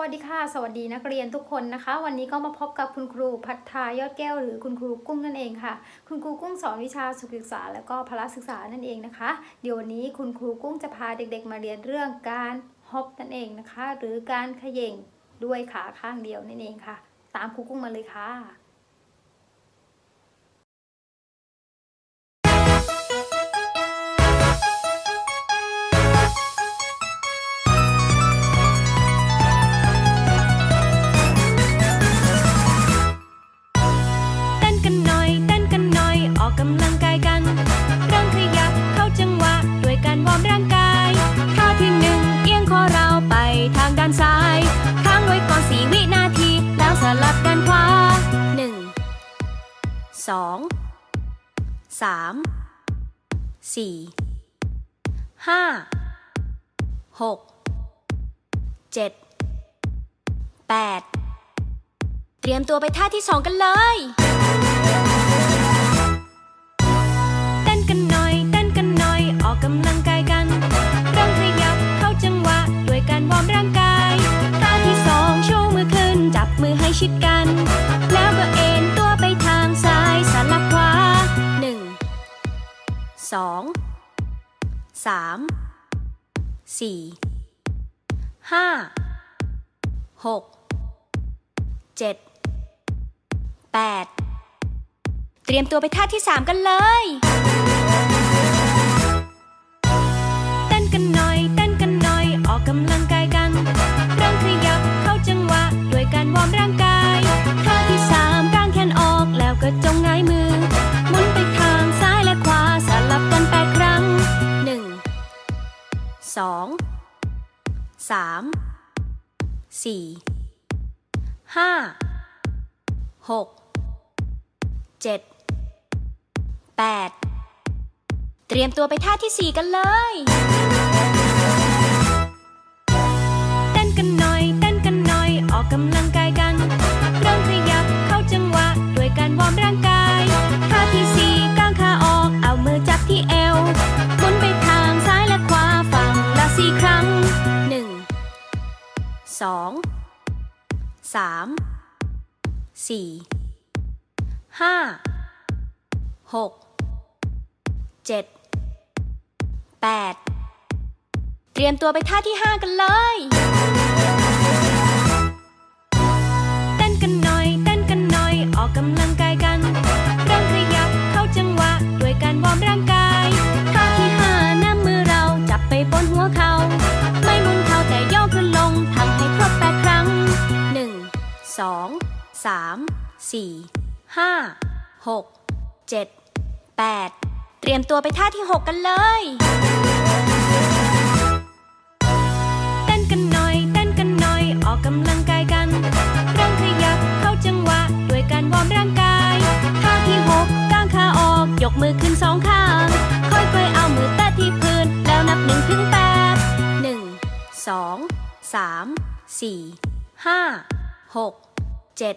วัสดีค่ะ สวัสดีนักเรียนทุกคนนะคะ วันนี้ก็มาพบกับคุณครูพัฒทายอดแก้วหรือคุณครูกุ้งนั่นเองค่ะ คุณครูกุ้งสอนวิชาสุขศึกษา และก็พละศึกษานั่นเองนะคะ เดี๋ยววันนี้คุณครูกุ้งจะพาเด็กๆ มาเรียนเรื่องการฮอปนั่นเองนะคะ หรือการขย่งด้วยขาข้างเดียวนั่นเองค่ะ ตามครูกุ้งมาเลยค่ะ ออกกำลังกายกันเริ่มขยับเข้าจังหวะด้วยการวอร์มร่างกายท่าที่หนึ่งเอียงคอเราไปทางด้านซ้ายค้างไว้ก่อนสี่วินาที แล้วสลับด้านขวาหนึ่งสองสามสี่ห้าหกเจ็ดแปดเตรียมตัวไปท่าที่สองกันเลย ชิดกัน แล้วก็เอ็นตัวไปทางซ้ายสลับขวาหนึ่งสองสามสี่ห้าหกเจ็ดแปดเตรียมตัวไปท่าที่สามกันเลยเต้นกันหน่อยเต้นกันหน่อยออกกำลัง สองสามสี่ห้าหกเจ็ดแปดเตรียมตัวไปท่าที่สี่กันเลย สองสามสี่ห้าหกเจ็ดแปดเตรียมตัวไปท่าที่ห้ากันเลยเต้นกันหน่อย เต้นกันหน่อย ออกกำลังกายกันามสี่ห้าหกเจ็ดแปดเตรียมตัวไปท่าที่หกกันเลย เต้นกันหน่อย เต้นกันหน่อย ออกกำลังกายกันเริ่มขยับเข้าจังหวะด้วยการวอร์มร่างกายท่าที่หกกางขาออกยกมือขึ้นสองข้าง ค่อยๆเอามือแตะที่พื้น แล้วนับหนึ่งถึงแปดหนึ่งสองสามสี่ห้าหกเจ็ด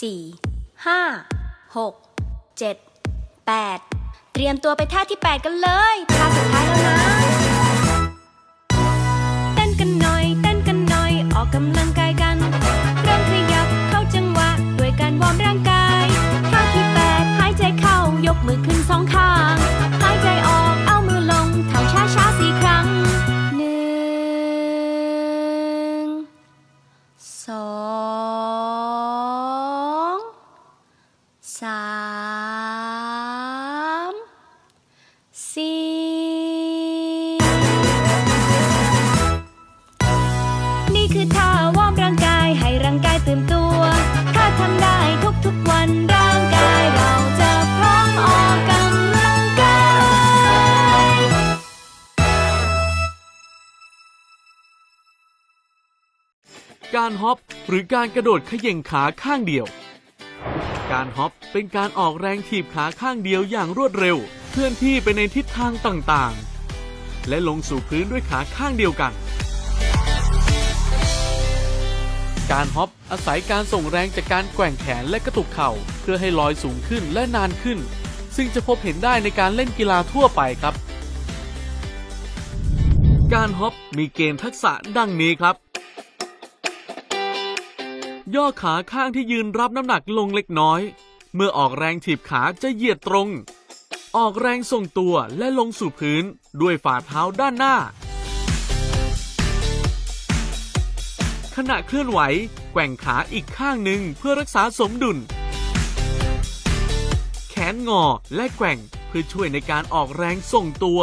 สี่ห้าหกเจ็ดแปดเตรียมตัวไปท่าที่ 8 กันเลยท่าสุดท้ายแล้วนะ การฮอปหรือการกระโดดเขย่งขาข้างเดียว การฮอปเป็นการออกแรงถีบขาข้างเดียวอย่างรวดเร็ว เคลื่อนที่ไปในทิศทางต่างๆ และลงสู่พื้นด้วยขาข้างเดียวกัน การฮอปอาศัยการส่งแรงจากการแกว่งแขนและกระตุกเข่า เพื่อให้ลอยสูงขึ้นและนานขึ้น ซึ่งจะพบเห็นได้ในการเล่นกีฬาทั่วไปครับ การฮอปมีเกณฑ์ทักษะดังนี้ครับ ย่อขาข้างที่ยืนรับน้ำหนักลงเล็กน้อย เมื่อออกแรงถีบขาจะเหยียดตรง ออกแรงส่งตัวและลงสู่พื้นด้วยฝ่าเท้าด้านหน้า ขณะเคลื่อนไหวแกว่งขาอีกข้างหนึ่งเพื่อรักษาสมดุล แขนงอและแกว่งเพื่อช่วยในการออกแรงส่งตัว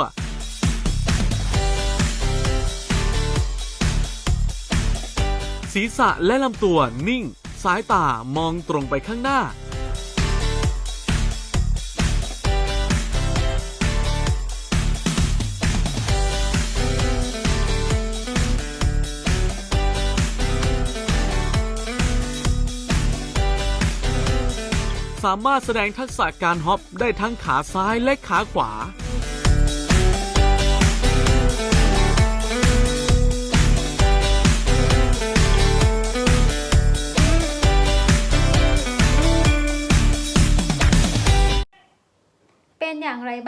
ศีรษะและลำตัวนิ่ง สายตามองตรงไปข้างหน้า สามารถแสดงทักษะการฮอปได้ทั้งขาซ้ายและขาขวา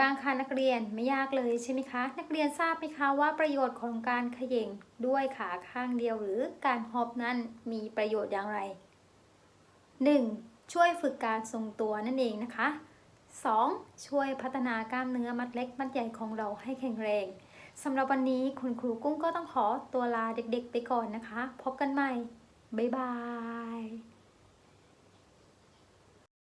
บ้างคะนักเรียนไม่ยากเลยใช่ไหมคะ นักเรียนทราบไหมคะว่าประโยชน์ของการเขย่งด้วยขาข้างเดียวหรือการฮอปนั้นมีประโยชน์อย่างไร 1. ช่วยฝึกการทรงตัวนั่นเองนะคะ 2. ช่วยพัฒนากล้ามเนื้อมัดเล็กมัดใหญ่ของเราให้แข็งแรงสำหรับวันนี้คุณครูกุ้งก็ต้องขอตัวลาเด็กๆไปก่อนนะคะ พบกันใหม่ บ๊ายบาย